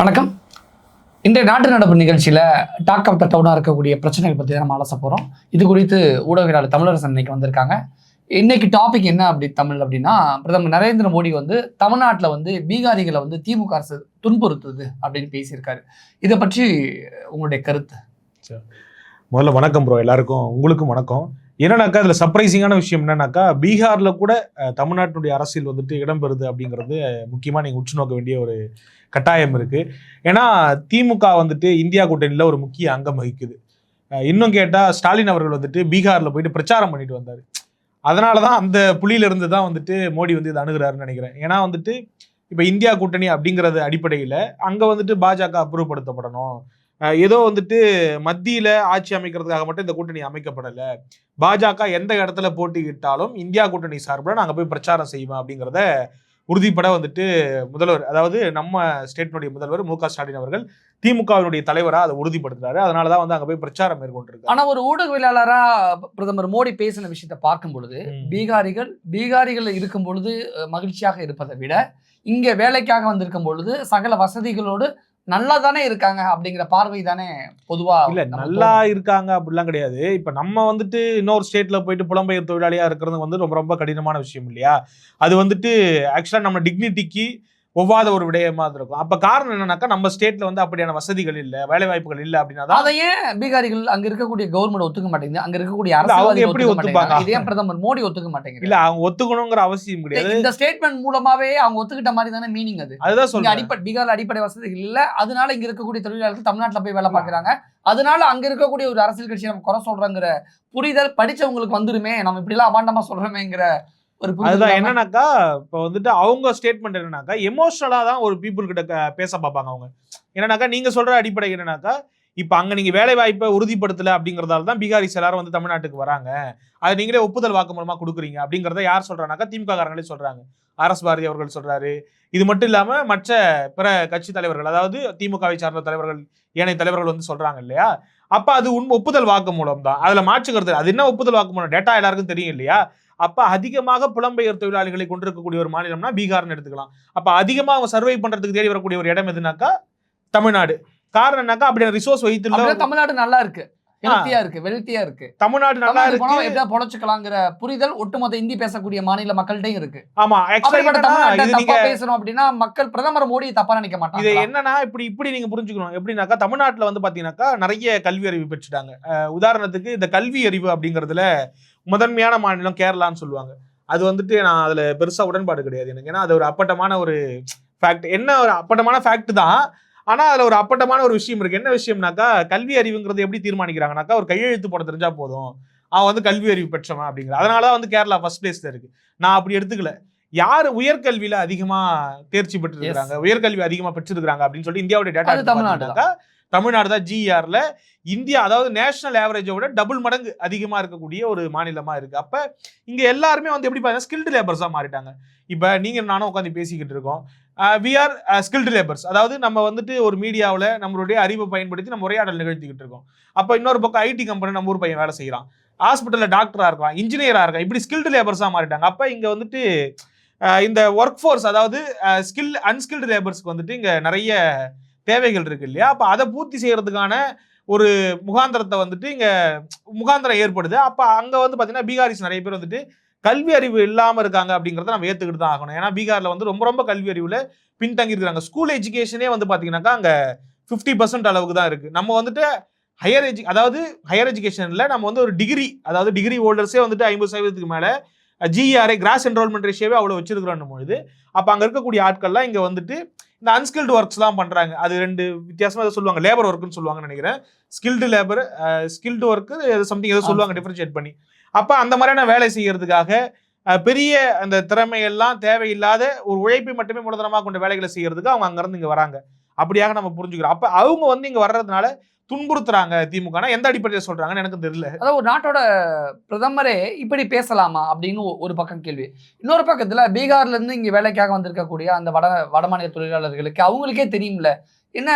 வணக்கம். இன்றைய நாட்டு நடப்பு நிகழ்ச்சியில் டாக் ஆஃப் த டவுனாக இருக்கக்கூடிய பிரச்சனைகள் பற்றி தான் நம்ம அலச போகிறோம் இது குறித்து ஊடகவியலாளர் தமிழரசன் இன்னைக்கு வந்திருக்காங்க. இன்னைக்கு டாபிக் என்ன அப்படி தமிழ் அப்படின்னா பிரதமர் நரேந்திர மோடி வந்து தமிழ்நாட்டில் வந்து பீகாரிகளை வந்து திமுக அரசு துன்புறுத்துது அப்படின்னு பேசியிருக்காரு. இதை பற்றி உங்களுடைய கருத்து? முதல்ல வணக்கம் ப்ரோ எல்லாருக்கும் உங்களுக்கும் வணக்கம். என்னன்னாக்கா அதில் சர்ப்ரைசிங்கான விஷயம் என்னன்னாக்கா பீகாரில் கூட தமிழ்நாட்டினுடைய தமிழ்நாட்டுடைய அரசியல் வந்துட்டு இடம்பெறுது அப்படிங்கிறது முக்கியமாக நீங்கள் உற்று நோக்க வேண்டிய ஒரு கட்டாயம் இருக்குது ஏன்னா திமுக வந்துட்டு இந்தியா கூட்டணியில் ஒரு முக்கிய அங்கம் வகிக்குது. இன்னும் கேட்டால் ஸ்டாலின் அவர்கள் வந்துட்டு பீகாரில் போயிட்டு பிரச்சாரம் பண்ணிட்டு வந்தார். அதனால தான் அந்த புள்ளியில இருந்து தான் வந்துட்டு மோடி வந்து இதை அணுகிறாருன்னு நினைக்கிறேன். ஏன்னா வந்துட்டு இப்போ இந்தியா கூட்டணி அப்படிங்கிறது அடிப்படையில் அங்கே வந்துட்டு பாஜக அப்புறப்படுத்தப்படணும். ஏதோ வந்துட்டு மத்தியில ஆட்சி அமைக்கிறதுக்காக மட்டும் இந்த கூட்டணி அமைக்கப்படல. பாஜக எந்த இடத்துல போட்டியிட்டாலும் இந்தியா கூட்டணி சார்பில் நாங்க போய் பிரச்சாரம் செய்வோம் அப்படிங்கிறத உறுதிப்பட வந்துட்டு முதல்வர் அதாவது நம்ம ஸ்டேட்டினுடைய முதல்வர் மு க ஸ்டாலின் அவர்கள் திமுகவினுடைய தலைவரா அதை உறுதிப்படுத்துறாரு. அதனாலதான் வந்து அங்க போய் பிரச்சாரம் மேற்கொண்டிருக்காரு. ஆனா ஒரு ஊடகவியலாளராக பிரதமர் மோடி பேசின விஷயத்தை பார்க்கும் பொழுது. பீகாரிகள் பீகாரிகள் இருக்கும் பொழுது மகிழ்ச்சியாக இருப்பதை விட இங்க வேலைக்காக வந்திருக்கும் பொழுது சகல வசதிகளோடு நல்லா தானே இருக்காங்க அப்படிங்கிற பார்வை தானே பொதுவா இல்ல நல்லா. இருக்காங்க அப்படிலாம் கிடையாது இப்ப நம்ம வந்துட்டு இன்னொரு ஸ்டேட்ல போயிட்டு புலம்பெயர் தொழிலாளியா இருக்கிறது வந்து ரொம்ப ரொம்ப கடினமான விஷயம் இல்லையா அது வந்துட்டு ஆக்சுவலா நம்ம டிக்னிட்டிக்கு ஒவ்வாத ஒரு விடயமா இருக்கும். அப்ப காரணம் என்னன்னாக்கா நம்ம ஸ்டேட்ல வந்து அப்படியான வசதிகள் இல்ல வேலை வாய்ப்புகள் இல்ல அப்படின்னா அதை ஏன் பீகாரிகள் அங்க இருக்கக்கூடிய கவர்மெண்ட் ஒத்துக்க மாட்டேங்குது? அங்க இருக்கக்கூடிய அரசியல்வாதிகள் எப்படி ஒத்துப்பாங்க? இது பிரதமர் மோடி ஒத்துக்க மாட்டேங்குது இல்ல அவங்க ஒத்துக்கணுங்கிற அவசியம் கிடையாது. இந்த ஸ்டேட்மெண்ட் மூலமாவே அவங்க ஒத்துக்கிட்ட மாதிரி தானே மீனிங் அது. அதுதான் சொல்றேன். அடிப்படை பீகார்ல அடிப்படை வசதிகள் இல்ல. அதனால இங்க இருக்கக்கூடிய தொழிலாளர்கள் தமிழ்நாட்டுல போய் வேலை பார்க்கறாங்க. அதனால அங்க இருக்கக்கூடிய ஒரு அரசியல் கட்சி நம்ம குறை சொல்றோங்கிற புரிதல் படிச்சவங்களுக்கு வந்துருமே. நம்ம இப்படி எல்லாம் அபாண்டமா சொல்றோமேங்கிற அதுதான் என்னன்னாக்கா இப்ப வந்துட்டு அவங்க ஸ்டேட்மெண்ட் என்னன்னாக்கா எமோஷனலா தான் ஒரு பீப்புள் கிட்ட பேச பார்ப்பாங்க அவங்க. என்னன்னாக்கா நீங்க சொல்ற அடிப்படை என்னன்னாக்கா இப்ப அங்க நீங்க வேலை வாய்ப்பை உறுதிப்படுத்தல அப்படிங்கறதால தான் பீகாரிஸ் எல்லாரும் வந்து தமிழ்நாட்டுக்கு வராங்க. அதை நீங்களே ஒப்புதல் வாக்கு மூலமா கொடுக்குறீங்க அப்படிங்கறத யார் சொல்றானாக்கா திமுக காரங்களே சொல்றாங்க. ஆர் பாரதி அவர்கள் சொல்றாரு. இது மட்டும் இல்லாம மற்ற பிற கட்சி தலைவர்கள் அதாவது திமுகவை சார்ந்த தலைவர்கள் ஏனைய தலைவர்கள் வந்து சொல்றாங்க இல்லையா? அப்ப அது உண்மை ஒப்புதல் வாக்கு மூலம் தான். அதுல மாற்று கருத்து அது என்ன ஒப்புதல் வாக்கு மூலம்? டேட்டா எல்லாருக்கும் தெரியும் இல்லையா? அப்ப அதிகமாக புலம்பெயர் தொழிலாளிகளை கொண்டிருக்கக்கூடிய ஒரு மாநிலம்னா பீகார்னு எடுத்துக்கலாம். அப்ப அதிகமா அவங்க சர்வை பண்றதுக்கு தேடி வரக்கூடிய ஒரு இடம் எதுனாக்கா தமிழ்நாடு. காரணம் என்னக்கா அப்படி ரிசோர்ஸ் வைத்துள்ள தமிழ்நாடு நல்லா இருக்கு. ஹெல்த்தியா இருக்கு வெல்த்தியா இருக்கு. தமிழ்நாடு நல்லா இருக்கு. எப்படியா பொழைச்சுக்கலாங்கிற புரிதல் ஒட்டுமொத்த இந்தி பேசக்கூடிய மாநில மக்கள்கிட்டயும் இருக்கு. ஆமா இது தப்பா பேசணும் அப்படின்னா மக்கள் பிரதமர் மோடி தப்பா நினைக்க இது மாட்டாங்க என்னன்னா இப்படி இப்படி நீங்க புரிஞ்சுக்கணும். எப்படின்னாக்கா தமிழ்நாட்டுல வந்து பாத்தீங்கன்னாக்கா நிறைய கல்வி அறிவு பெற்றுட்டாங்க. உதாரணத்துக்கு இந்த கல்வி அறிவு அப்படிங்கறதுல முதன்மையான மாநிலம் கேரளான்னு சொல்லுவாங்க. அது வந்துட்டு நான் அதுல பெருசா உடன்பாடு கிடையாது எனக்கு. ஏன்னா அது ஒரு அப்பட்டமான ஒரு ஃபேக்ட் என்ன ஒரு அப்பட்டமான ஃபேக்ட் தான்? ஆனா அதுல ஒரு அப்பட்டமான ஒரு விஷயம் இருக்கு. என்ன விஷயம்னாக்கா கல்வி அறிவுங்கிறது எப்படி தீர்மானிக்கிறாங்கனாக்கா ஒரு கையெழுத்து போட தெரிஞ்சா போதும். அவன் வந்து கல்வி அறிவு பெற்றவன் அப்படிங்கிற. அதனாலதான் வந்து கேரளா ஃபர்ஸ்ட் பிளேஸ்ல இருக்கு. நான் அப்படி எடுத்துக்கல. யார் உயர்கல்வியில அதிகமா தேர்ச்சி பெற்றிருக்கிறாங்க? உயர்கல்வி அதிகமா பெற்றிருக்கிறாங்க அப்படின்னு சொல்லி இந்தியாவுடைய டேட்டா அது தமிழ்நாடு தான். தமிழ்நாடு ஜிஆர்ல இந்தியா அதாவது நேஷனல் ஆவரேஜை விட டபுள் மடங்கு அதிகமாக இருக்கக்கூடிய ஒரு மாநிலமாக இருக்குது அப்போ இங்கே எல்லாருமே வந்து எப்படி பார்த்தீங்கன்னா ஸ்கில்டு லேபர்ஸாக மாறிட்டாங்க. இப்போ நீங்கள் நானும் உட்காந்து பேசிக்கிட்டு இருக்கோம். வி ஆர் ஸ்கில்டு லேபர்ஸ் அதாவது நம்ம வந்துட்டு ஒரு மீடியாவில் நம்மளுடைய அறிவை பயன்படுத்தி நம்ம உரையாடல் நிகழ்த்திக்கிட்டு இருக்கோம். அப்போ இன்னொரு பக்கம் ஐடி கம்பெனி நம்ம ஊர் பையன் வேலை செய்கிறான் ஹாஸ்பிட்டலில் டாக்டராக இருக்கான் இன்ஜினியராக இருக்கான். இப்படி ஸ்கில்டு லேபர்ஸாக மாறிட்டாங்க. அப்போ இங்கே வந்துட்டு இந்த ஒர்க் ஃபோர்ஸ் அதாவது ஸ்கில் அன்ஸ்கில்டு லேபர்ஸ்க்கு வந்துட்டு இங்கே நிறைய தேவைகள் இருக்கு இல்லையா? அப்போ அதை பூர்த்தி செய்யறதுக்கான ஒரு முகாந்திரத்தை வந்துட்டு இங்கே முகாந்திரம் ஏற்படுது. அப்போ அங்கே வந்து பார்த்தீங்கன்னா பீகாரிஸ் நிறைய பேர் வந்துட்டு கல்வி அறிவு இல்லாமல் இருக்காங்க அப்படிங்கிறத நம்ம ஏற்றுக்கிட்டு தான் ஆகணும். ஏன்னா பீகாரில் வந்து ரொம்ப ரொம்ப கல்வி அறிவில் பின்தங்கி இருக்கிறாங்க. ஸ்கூல் எஜுகேஷனே வந்து பார்த்தீங்கன்னாக்கா அங்கே ஃபிஃப்டி பர்சன்ட் அளவுக்கு தான் இருக்குது நம்ம வந்துட்டு ஹையர் எஜு அதாவது ஹையர் எஜுகேஷனில் நம்ம வந்து ஒரு டிகிரி அதாவது டிகிரி ஹோல்டர்ஸே வந்துட்டு ஐம்பது சதவீதத்துக்கு மேலே ஜிஆர்ஐ கிராஸ் என்ரோல்மெண்ட் ரேஷியோவே அவ்வளோ வச்சிருக்கிறோம் பொழுது அப்போ அங்கே இருக்கக்கூடிய ஆட்கள்லாம் இங்கே வந்துட்டு இந்த அன்ஸ்கில்டு ஒர்க்ஸ்லாம் பண்ணுறாங்க அது ரெண்டு வித்தியாசமாக எதை சொல்லுவாங்க. லேபர் ஒர்க்குன்னு சொல்லுவாங்கன்னு நினைக்கிறேன். Skilled labour skilled work something ஏதோ சொல்லுவாங்க டிஃப்ரென்ஷியேட் பண்ணி. அப்போ அந்த மாதிரியான வேலை செய்கிறதுக்காக பெரிய அந்த திறமையெல்லாம் தேவையில்லாத ஒரு உழைப்பை மட்டுமே மூலதனமாக கொண்ட வேலைகளை செய்யறதுக்கு அவங்க அங்கேருந்து இங்கே வராங்க. அப்படியாக நம்ம புரிஞ்சுக்கிறோம். அப்போ அவங்க வந்து இங்கே வர்றதுனால துன்புறுத்துறாங்க திமுகனா? எந்த அடிப்படையில் சொல்றாங்கன்னு எனக்கு தெரியல. அதாவது ஒரு நாட்டோட பிரதமரே இப்படி பேசலாமா அப்படின்னு ஒரு பக்கம் கேள்வி. இன்னொரு பக்கத்துல பீகார்ல இருந்து இங்க வேலைக்காக வந்திருக்கக்கூடிய அந்த வட வடமாநில தொழிலாளர்களுக்கு அவங்களுக்கே தெரியும்ல. என்ன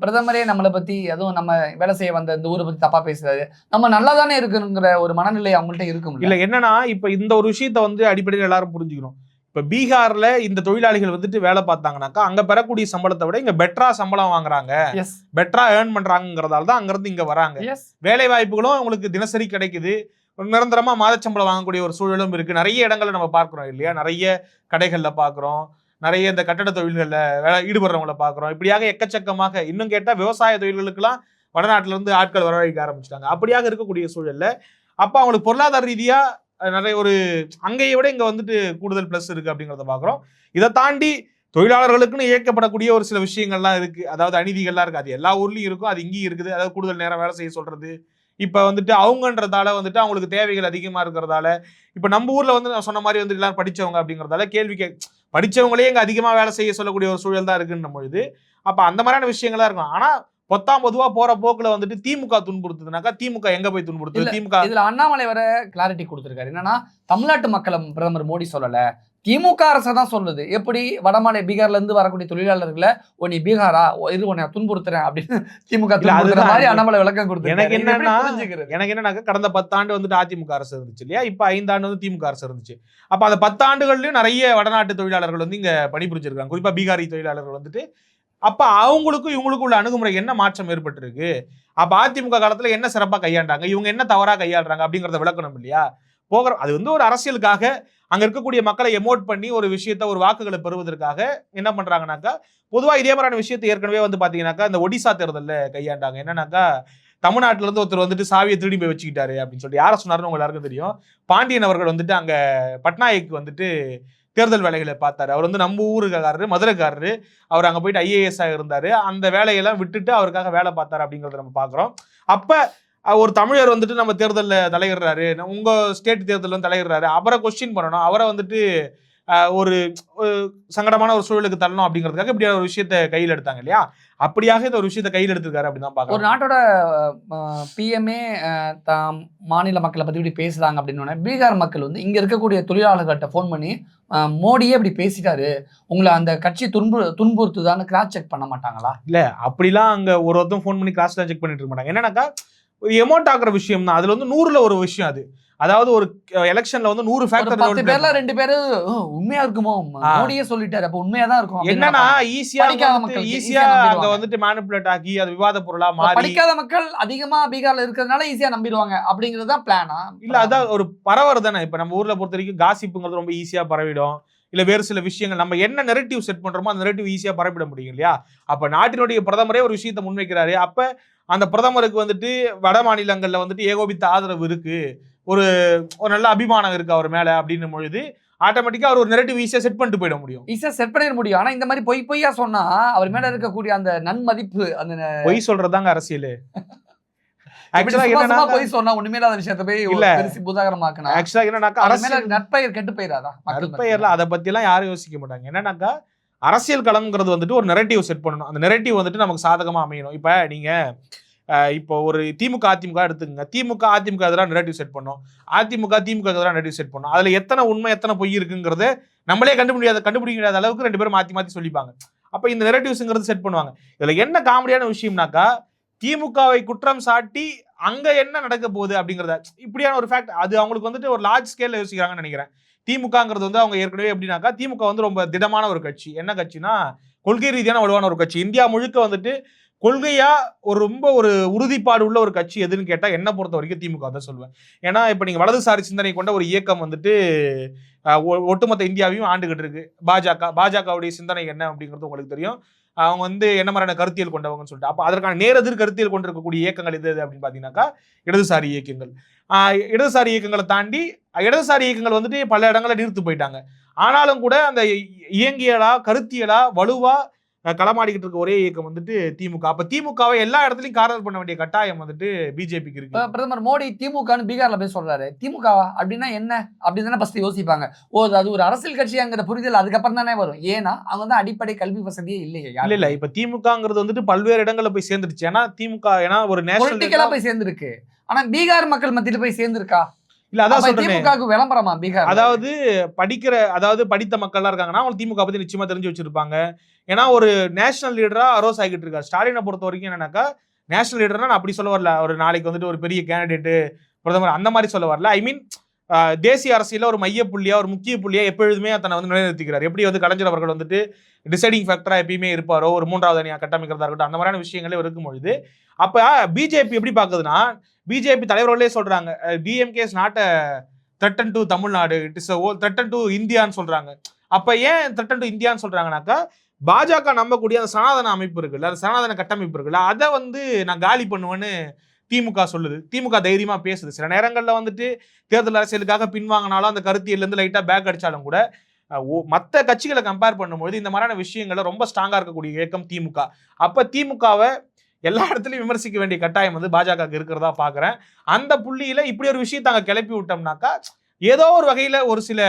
பிரதமரே நம்மளை பத்தி? அதுவும் நம்ம வேலை செய்ய வந்த இந்த ஊரை பத்தி தப்பா பேசுறாரு. நம்ம நல்லா தானே இருக்குங்கிற ஒரு மனநிலை அவங்கள்ட்ட இருக்கும் இல்ல என்னன்னா இப்ப இந்த ஒரு விஷயத்த வந்து அடிப்படையில் எல்லாரும் புரிஞ்சுக்கணும். இப்ப பீகார்ல இந்த தொழிலாளிகள் வந்துட்டு வேலை பார்த்தாங்கனாக்கா அங்க பெறக்கூடிய சம்பளத்தை விட இங்க பெட்டரா சம்பளம் வாங்குறாங்க. எஸ் பெட்டரா ஏர்ன் பண்றாங்கிறதால தான் அங்க இருந்து இங்க வராங்க. வேலை வாய்ப்புகளும் உங்களுக்கு தினசரி கிடைக்குது. நிரந்தரமா மாதச்சம்பளம் வாங்கக்கூடிய ஒரு சூழலும் இருக்கு. நிறைய இடங்கள்ல நம்ம பார்க்கிறோம் இல்லையா? நிறைய கடைகள்ல பார்க்கிறோம். நிறைய இந்த கட்டட தொழில்கள்ல வேலை ஈடுபடுறவங்கள பார்க்கிறோம். இப்படியாக எக்கச்சக்கமாக இன்னும் கேட்டா விவசாய தொழில்களுக்கெல்லாம் வடநாட்டுல இருந்து ஆட்கள் வரவழைக்க ஆரம்பிச்சிட்டாங்க. அப்படியாக இருக்கக்கூடிய சூழல்ல அப்ப அவங்களுக்கு பொருளாதார ரீதியா அஹ், நிறைய ஒரு அங்கேயை விட இங்கே வந்துட்டு கூடுதல் ப்ளஸ் இருக்குது அப்படிங்கிறத பார்க்குறோம் இதை தாண்டி தொழிலாளர்களுக்குன்னு இயக்கப்படக்கூடிய ஒரு சில விஷயங்கள்லாம் இருக்குது அதாவது அநீதிகள்லாம் இருக்குது அது எல்லா ஊர்லேயும் இருக்கும். அது இங்கேயும் இருக்குது. அதாவது கூடுதல் நேரம் வேலை செய்ய சொல்கிறது இப்போ வந்துட்டு அவங்கன்றதால வந்துட்டு அவங்களுக்கு தேவைகள் அதிகமாக இருக்கிறதால இப்போ நம்ம ஊரில் வந்து நான் சொன்ன மாதிரி வந்து எல்லாரும் படிச்சவங்க அப்படிங்கிறதால கேள்வி கே படிச்சவங்களே இங்கே அதிகமாக வேலை செய்ய சொல்லக்கூடிய ஒரு சூழல் தான் இருக்குன்னும் பொழுது அப்போ அந்த மாதிரியான விஷயங்களா இருக்கும். ஆனால் பொத்தாம் பொதுவா போற போக்குல வந்துட்டு திமுக துன்புறுத்துதுனாக்கா திமுக எங்க போய் துன்புறுத்துது திமுக இதுல அண்ணாமலை வர கிளாரிட்டி கொடுத்திருக்காரு. என்னன்னா தமிழ்நாட்டு மக்களை பிரதமர் மோடி சொல்லல. திமுக அரசு தான் சொல்லுது. எப்படி? வடமாநில பீகார்ல இருந்து வரக்கூடிய தொழிலாளர்களை ஓ நீ பீகாரா? இரு உன்னை துன்புறுத்துறேன் அப்படின்னு திமுக மாதிரி அண்ணாமலை விளக்கம் கொடுத்து எனக்கு என்னன்னா எனக்கு என்னன்னாக்கா கடந்த பத்தாண்டு வந்துட்டு அதிமுக அரசு இருந்துச்சு இல்லையா? இப்ப ஐந்தாண்டு வந்து திமுக அரசு இருந்துச்சு. அப்ப அந்த பத்தாண்டுகள்லயும் நிறைய வடநாட்டு தொழிலாளர்கள் வந்து இங்க பணிபுரிஞ்சிருக்காங்க. குறிப்பா பீகாரி தொழிலாளர்கள் வந்துட்டு அப்போ அவங்களுக்கும் இவங்களுக்கும் உள்ள அணுகுமுறை என்ன மாற்றம் ஏற்பட்டிருக்கு? அப்போ அதிமுக காலத்தில் என்ன சிறப்பாக கையாண்டாங்க? இவங்க என்ன தவறாக கையாளுறாங்க? அப்படிங்கிறத விளக்கணும் இல்லையா? போகிற அது வந்து ஒரு அரசியலுக்காக அங்கே இருக்கக்கூடிய மக்களை எமோட் பண்ணி ஒரு விஷயத்த ஒரு வாக்குகளை பெறுவதற்காக என்ன பண்ணுறாங்கனாக்கா பொதுவாக இதே மாதிரியான விஷயத்தை ஏற்கனவே வந்து பார்த்தீங்கன்னாக்கா இந்த ஒடிசா தேர்தலில் கையாண்டாங்க. என்னன்னாக்கா தமிழ்நாட்டிலேருந்து ஒருத்தர் வந்துட்டு சாவியை திருடி போய் வச்சுக்கிட்டாரு அப்படின்னு சொல்லிட்டு யாரை சொன்னார்னு உங்களுக்கு எல்லாருக்கும் தெரியும்? பாண்டியன் அவர்கள் வந்துட்டு அங்கே பட்நாயக் வந்துட்டு தேர்தல் வேலைகளை பார்த்தாரு. அவர் வந்து நம்ம ஊருக்காரரு மதுரைக்காரரு. அவர் அங்கே போயிட்டு ஐஏஎஸ்ஸாக இருந்தார். அந்த வேலையெல்லாம் விட்டுட்டு அவருக்காக வேலை பார்த்தாரு அப்படிங்கறத நம்ம பார்க்குறோம். அப்போ ஒரு தமிழர் வந்துட்டு நம்ம தேர்தலில் தலையிடுறாரு. உங்கள் ஸ்டேட் தேர்தலில் வந்து தலையிடுறாரு. அவரை கொஸ்டின் பண்ணணும். அவரை வந்துட்டு ஒரு ஒரு சங்கடமான ஒரு சூழலுக்கு தள்ளணும் அப்படிங்கிறதுக்காக இப்படி ஒரு விஷயத்த கையில் எடுத்தாங்க இல்லையா? அப்படியாக இந்த ஒரு விஷயத்த கையில் எடுத்திருக்காரு அப்படின்னு தான் ஒரு பாக்குறோம் நாட்டோட பிஎம்ஏ தாம் மாநில மக்களை பத்தி இப்படி பேசுறாங்க அப்படின்னு பீகார் மக்கள் வந்து இங்க இருக்கக்கூடிய தொழிலாளர்கள்ட்ட ஃபோன் பண்ணி மோடியே இப்படி பேசிட்டாரு உங்களை அந்த கட்சி துன்பு துன்புறுத்துதான்னு கிராஸ் செக் பண்ண மாட்டாங்களா? அப்படிலாம் அங்க ஒரு ஒருத்தன் ஃபோன் பண்ணி கிளாஸ் செக் பண்ணிட்டு இருக்க மாட்டாங்க. என்னன்னாக்கா எமௌண்ட் ஆகுற விஷயம் தான் அதுல வந்து நூறுல ஒரு விஷயம் அது. அதாவது ஒரு எலெக்ஷன்ல வந்து நூறு ஒரு பத்து பேர்ல ஃபேக்டர் ரெண்டு பேரு "ஹம், உண்மையா இருக்குமோ. மோடியே சொல்லிட்டாரு. அப்ப உண்மையா தான் இருக்கும் என்னன்னா. ஈஸியா ஈஸியா அங்க. வந்துட்டு மேனிபுலேட் ஆகி அது விவாத பொருளா மாறி படிக்காத மக்கள் அதிகமா பீகார்ல இருக்கிறதுனால ஈஸியா நம்பிடுவாங்க. அப்படிங்கிறது தான் பிளானா இல்ல அதான் ஒரு பரவறு தானே. இப்ப நம்ம ஊர்ல பொறுத்த வரைக்கும் காசிப்புங்கிறது ரொம்ப ஈஸியா பரவிடும். இல்ல வேறு சில விஷயங்கள் நம்ம என்ன நெரட்டிவ் செட் பண்றோமோ அந்த நெரட்டிவ் ஈஸியா பரப்பிட முடியும் இல்லையா? அப்ப நாட்டினுடைய பிரதமரே ஒரு விஷயத்தை முன்வைக்கிறாரு. அப்ப அந்த பிரதமருக்கு வந்துட்டு வட மாநிலங்கள்ல வந்துட்டு ஏகோபித்த ஆதரவு இருக்கு. ஒரு ஒரு நல்ல அபிமானம் இருக்கு அவர் மேல அப்படின்னும் பொழுது ஆட்டோமேட்டிக்கா அவர் ஒரு நெரட்டிவ் ஈஸியா செட் பண்ணிட்டு போயிட முடியும். ஈஸியா செட் பண்ணிட முடியும். ஆனா இந்த மாதிரி பொய் பொய்யா சொன்னா அவர் மேல இருக்கக்கூடிய அந்த நன்மதிப்பு அந்த பொய் அவர் மேல அரசியல் நற்பெயர் கெட்டு போயிடாதா மக்கள் நற்பெயர்ல அதை பத்தி எல்லாம் யாரும் யோசிக்க மாட்டாங்க. என்னன்னாக்கா அரசியல் களம்ங்கிறது வந்துட்டு ஒரு நெரட்டிவ் செட் பண்ணணும். அந்த நெரட்டிவ் வந்துட்டு நமக்கு சாதகமா அமையணும். இப்ப நீங்க இப்போ ஒரு திமுக அதிமுக எடுத்துக்கங்க. திமுக அதிமுக எதிராக நெரட்டிவ் செட் பண்ணோம். அதிமுக திமுக எதிராக நெரட்டிவ் செட் பண்ணோம். அதில் எத்தனை உண்மை எத்தனை பொய் இருக்குங்கிறது நம்மளே கண்டுபிடிக்காத கண்டுபிடிக்க முடியாத அளவுக்கு ரெண்டு பேரும் மாற்றி மாற்றி சொல்லிப்பாங்க. அப்போ இந்த நெரட்டிவ்ஸ்ங்கிறது செட் பண்ணுவாங்க. இதில் என்ன காமெடியான விஷயம்னாக்கா திமுகவை குற்றம் சாட்டி அங்கே என்ன நடக்க போகுது அப்படிங்கிறத இப்படியான ஒரு ஃபேக்ட் அது அவங்களுக்கு வந்துட்டு ஒரு லார்ஜ் ஸ்கேல்ல யோசிக்கிறாங்கன்னு நினைக்கிறேன். திமுகங்கிறது வந்து அவங்க ஏற்கனவே எப்படின்னாக்கா திமுக வந்து ரொம்ப திடமான ஒரு கட்சி. என்ன கட்சினா கொள்கை ரீதியான வலுவான ஒரு கட்சி. இந்தியா முழுக்க வந்துட்டு கொள்கையா ஒரு ரொம்ப ஒரு உறுதிப்பாடு உள்ள ஒரு கட்சி எதுன்னு கேட்டால் என்ன பொறுத்த வரைக்கும் திமுக தான் சொல்லுவேன். ஏன்னா இப்போ நீங்கள் வலதுசாரி சிந்தனை கொண்ட ஒரு இயக்கம் வந்துட்டு ஒ- ஒட்டுமொத்த இந்தியாவையும் ஆண்டுகிட்டு இருக்கு. பாஜக பாஜகவுடைய சிந்தனை என்ன அப்படிங்கிறது உங்களுக்கு தெரியும். அவங்க வந்து என்ன மாதிரியான கருத்தியல் கொண்டவங்கன்னு சொல்லிட்டு. அப்போ அதற்கான நேரெதிர் கருத்தியல் கொண்டிருக்கக்கூடிய இயக்கங்கள் எது எது அப்படின்னு பார்த்தீங்கன்னாக்கா இடதுசாரி இயக்கங்கள். இடதுசாரி இயக்கங்களை தாண்டி இடதுசாரி இயக்கங்கள் வந்துட்டு பல இடங்களில் நிறுத்து போயிட்டாங்க. ஆனாலும் கூட அந்த இயங்கியலா கருத்தியலா வலுவா களமாடிக்கிட்டு இருக்க ஒரே இயக்கம் வந்துட்டு திமுக. அப்ப திமுகவை எல்லா இடத்துலயும் கார்னர் பண்ண வேண்டிய கட்டாயம் வந்துட்டு பிஜேபிக்கு இருக்கு. பிரதமர் மோடி திமுகன்னு பீகார்ல போய் சொல்றாரு. திமுகவா? அப்படின்னா என்ன? அப்படின்னு தானே ஃபர்ஸ்ட் யோசிப்பாங்க. ஓ அது ஒரு அரசியல் கட்சியாங்கிற புரிதல் அதுக்கப்புறம் தானே வரும். ஏன்னா அவங்க வந்து அடிப்படை கல்வி வசதியே இல்லையே இல்ல இல்ல. இப்ப திமுகங்கிறது வந்துட்டு பல்வேறு இடங்கள்ல போய் சேர்ந்துருச்சு. ஏன்னா திமுக ஏன்னா ஒரு நேஷனல் போய் சேர்ந்திருக்கு. ஆனா பீகார் மக்கள் மத்தியில போய் சேர்ந்திருக்கா? இல்ல அதான் சொல்றேன். விளம்பரமா பீகார் அதாவது படிக்கிற அதாவது படித்த மக்கள்லாம் இருக்காங்கன்னா அவங்க திமுக பத்தி நிச்சயமா தெரிஞ்சு வச்சிருப்பாங்க. ஏன்னா ஒரு நேஷனல் லீடரா அரோஸ் ஆகிட்டு இருக்காரு. ஸ்டாலினை பொறுத்த வரைக்கும் என்னன்னாக்கா நேஷனல் லீடர்னா நான் அப்படி சொல்ல வரல. ஒரு நாளைக்கு வந்துட்டு ஒரு பெரிய கேண்டிடேட் பிரதமர் அந்த மாதிரி சொல்ல வரல. ஐ மீன் தேசிய அரசியல ஒரு மைய புள்ளியா ஒரு முக்கிய புள்ளியா எப்பொழுதுமே தன்னை வந்து நிலைநிறுத்திக்கிறார். எப்படி வந்து கலைஞர் அவர்கள் வந்துட்டு டிசைடிங் ஃபேக்டரா எப்பயுமே இருப்பாரோ ஒரு மூன்றாவது அணியா கட்டமைக்கிறதா இருக்கட்டும் அந்த மாதிரியான விஷயங்களே இருக்கும் பொழுது அப்ப பிஜேபி எப்படி பாக்குதுன்னா பிஜேபி தலைவர்களே சொல்றாங்க. DMK is not threaten to Tamil Nadu it is threaten to இந்தியான்னு சொல்றாங்க. அப்ப ஏன் த்ரெட்டன் டு இந்தியான்னு சொல்றாங்கனாக்கா பாஜக நம்பக்கூடிய அந்த சனாதன அமைப்பு இருக்குல்ல அந்த சனாதன கட்டமைப்பு இருக்குல்ல அதை வந்து நான் காலி பண்ணுவேன்னு திமுக சொல்லுது. திமுக தைரியமா பேசுது. சில நேரங்களில் வந்துட்டு தேர்தல் அரசியலுக்காக பின்வாங்கினாலும் அந்த கருத்தியிலேருந்து லைட்டாக பேக் அடித்தாலும் கூட மற்ற ஓ- கட்சிகளை கம்பேர் பண்ணும்போது இந்த மாதிரியான விஷயங்கள்ல ரொம்ப ஸ்ட்ராங்காக இருக்கக்கூடிய இயக்கம் திமுக. அப்போ திமுகவை எல்லா இடத்துலயும் விமர்சிக்க வேண்டிய கட்டாயம் வந்து பாஜக இருக்கிறதா பாக்குறேன். அந்த புள்ளியில இப்படி ஒரு விஷயத்தை அங்க கிளப்பி விட்டோம்னாக்கா ஏதோ ஒரு வகையில ஒரு சில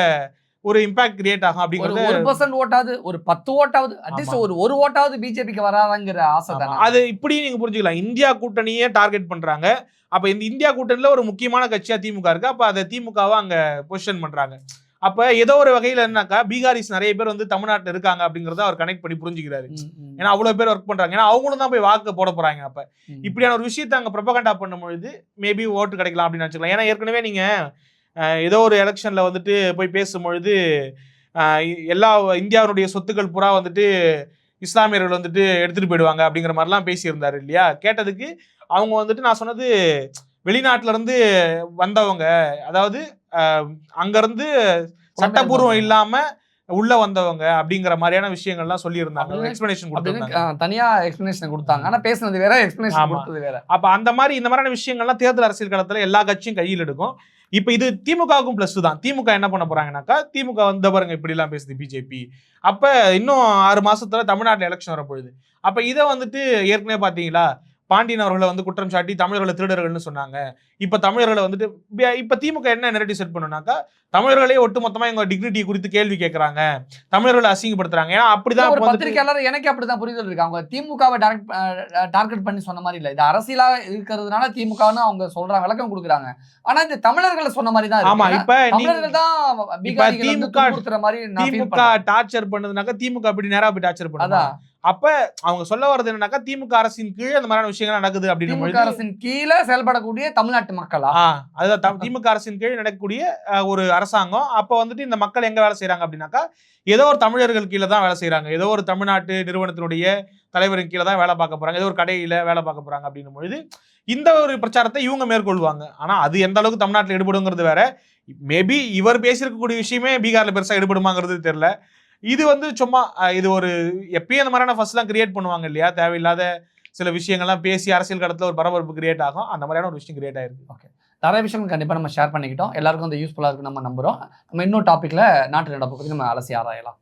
ஒரு இம்பாக்ட் கிரியேட் ஆகும் அப்படிங்கிறது ஒரு பர்சன்ட் ஓட்டாவது ஒரு பத்து ஓட்டாவது அட்லீஸ்ட். ஒரு ஒரு ஓட்டாவது பிஜேபிக்கு வராதாங்கிற ஆசை. தானே. அது இப்படி நீங்க புரிஞ்சுக்கலாம். இந்தியா கூட்டணியே டார்கெட் பண்றாங்க. அப்ப இந்த இந்தியா கூட்டணியில ஒரு முக்கியமான கட்சியா திமுக இருக்கு. அப்ப அதை திமுகவை அங்க பொசிஷன் பண்றாங்க. அப்ப ஏதோ ஒரு வகையில என்னக்கா பீகாரிஸ் நிறைய பேர் வந்து தமிழ்நாட்டுல இருக்காங்க அப்படிங்கறத அவர் கனெக்ட் பண்ணி புரிஞ்சுக்கிறாரு. ஏன்னா அவ்வளவு பேர் ஒர்க் பண்றாங்க. ஏன்னா அவங்களும் தான் போய் வாக்கு போட போறாங்க அப்ப. இப்படியான ஒரு விஷயத்தை அங்க ப்ரொபகண்டா பண்ணும்பொழுது மேபி ஓட்டு கிடைக்கலாம் அப்படின்னு நினச்சிக்கலாம். ஏன்னா ஏற்கனவே நீங்க அஹ், ஏதோ ஒரு எலெக்ஷன்ல வந்துட்டு போய் பேசும்பொழுது எல்லா இந்தியாவுடைய சொத்துக்கள் புறா வந்துட்டு இஸ்லாமியர்கள் வந்துட்டு எடுத்துட்டு போயிடுவாங்க அப்படிங்கிற மாதிரிலாம் பேசியிருந்தாரு இல்லையா? கேட்டதுக்கு அவங்க வந்துட்டு நான் சொன்னது வெளிநாட்டுல இருந்து வந்தவங்க அதாவது அஹ், அங்க இருந்து சட்டப்பூர்வம் இல்லாம உள்ள வந்தவங்க அப்படிங்கிற மாதிரியான விஷயங்கள்லாம் சொல்லியிருந்தாங்க. எக்ஸ்பிளனேஷன் ஆ, தனியா எக்ஸ்பிளனேஷன் கொடுத்தாங்க. ஆனா பேசுனது வேற எக்ஸ்பிளனேஷன். கொடுத்தது வேற. அப்ப அந்த மாதிரி இந்த மாதிரியான விஷயங்கள்லாம் தேர்தல் அரசியல் களத்துல எல்லா கட்சியும் கையில் எடுக்கும். இப்ப இது திமுகவுக்கும் பிளஸ் தான். திமுக என்ன பண்ண போறாங்கனாக்கா திமுக வந்து பாருங்க இப்படி எல்லாம் பேசுது பிஜேபி. அப்ப இன்னும் ஆறு மாசத்துல தமிழ்நாட்டுல எலெக்ஷன் வரப்போகுது. அப்ப இதை வந்துட்டு ஏற்கனவே பாத்தீங்களா பாண்டியன் அவர்களை வந்து குற்றம் சாட்டி தமிழர்களை திருடர்கள்னு சொன்னாங்க. இப்ப தமிழர்களை வந்துட்டு இப்ப திமுக என்ன நெரட்டிவ் செட் பண்ணுனாக்கா தமிழர்களே ஒட்டுமொத்தமா எங்க டிக்னிட்டி குறித்து கேள்வி கேட்கறாங்க தமிழர்களை அசிங்கப்படுத்துறாங்க. ஏன்னா அப்படிதான் ஒரு பத்திரிக்கையாளர் எனக்கு அப்படிதான் புரிதல் இருக்கு. அவங்க திமுகவை டார்கெட் பண்ணி சொன்ன மாதிரி இல்ல. இது அரசியலா இருக்கிறதுனால திமுகன்னு அவங்க சொல்றாங்க விளக்கம் கொடுக்குறாங்க. ஆனா இந்த தமிழர்களை சொன்ன மாதிரி தான் ஆமா இப்ப தமிழர்கள் தான் திமுக மாதிரி திமுக. டார்ச்சர் பண்ணதுனாக்கா திமுக அப்படி நேரா போய் டார்ச்சர் பண்ணுதா அதான். அப்ப அவங்க சொல்ல வர்றது என்னன்னாக்கா திமுக அரசின் கீழே அந்த மாதிரியான விஷயங்கள் நடக்குது அப்படின்னு அரசின் கீழே செயல்படக்கூடிய தமிழ்நாட்டு மக்களா? அதுதான் திமுக அரசின் கீழ் நடக்கக்கூடிய ஒரு அரசாங்கம். அப்ப வந்துட்டு இந்த மக்கள் எங்க வேலை செய்யறாங்க அப்படின்னாக்கா ஏதோ ஒரு தமிழர்கள் கீழே தான் வேலை செய்யறாங்க ஏதோ ஒரு தமிழ்நாட்டு நிறுவனத்தினுடைய தலைவரின் கீழே தான் வேலை பார்க்க போறாங்க. ஏதோ ஒரு கடையில வேலை பார்க்க போறாங்க அப்படின்னும் பொழுது இந்த ஒரு பிரச்சாரத்தை இவங்க மேற்கொள்வாங்க. ஆனா அது எந்த அளவுக்கு தமிழ்நாட்டில் ஈடுபடுங்கிறது வேற. மேபி இவர் பேசியிருக்கக்கூடிய விஷயமே பீகார்ல பெருசா ஈடுபடுமாங்கிறது தெரியல. இது வந்து சும்மா இது ஒரு எப்பயும் அந்த மாதிரியான ஃபர்ஸ்ட்லாம் கிரியேட் பண்ணுவாங்க இல்லையா? தேவையில்லாத சில விஷயங்கள்லாம் பேசி அரசியல் கடத்தில் ஒரு பரபரப்பு கிரியேட் ஆகும். அந்த மாதிரியான ஒரு விஷயம் கிரியேட் ஆயிருக்கு. நிறைய விஷயம் கண்டிப்பாக நம்ம ஷேர் பண்ணிக்கிட்டோம். எல்லாருக்கும் அந்த யூஸ்ஃபுல்லாக இருக்கு நம்ம நம்புறோம். நம்ம இன்னொரு டாப்பிக்கில் நாட்டு நடப்பு பற்றி நம்ம அலசி ஆராயலாம்.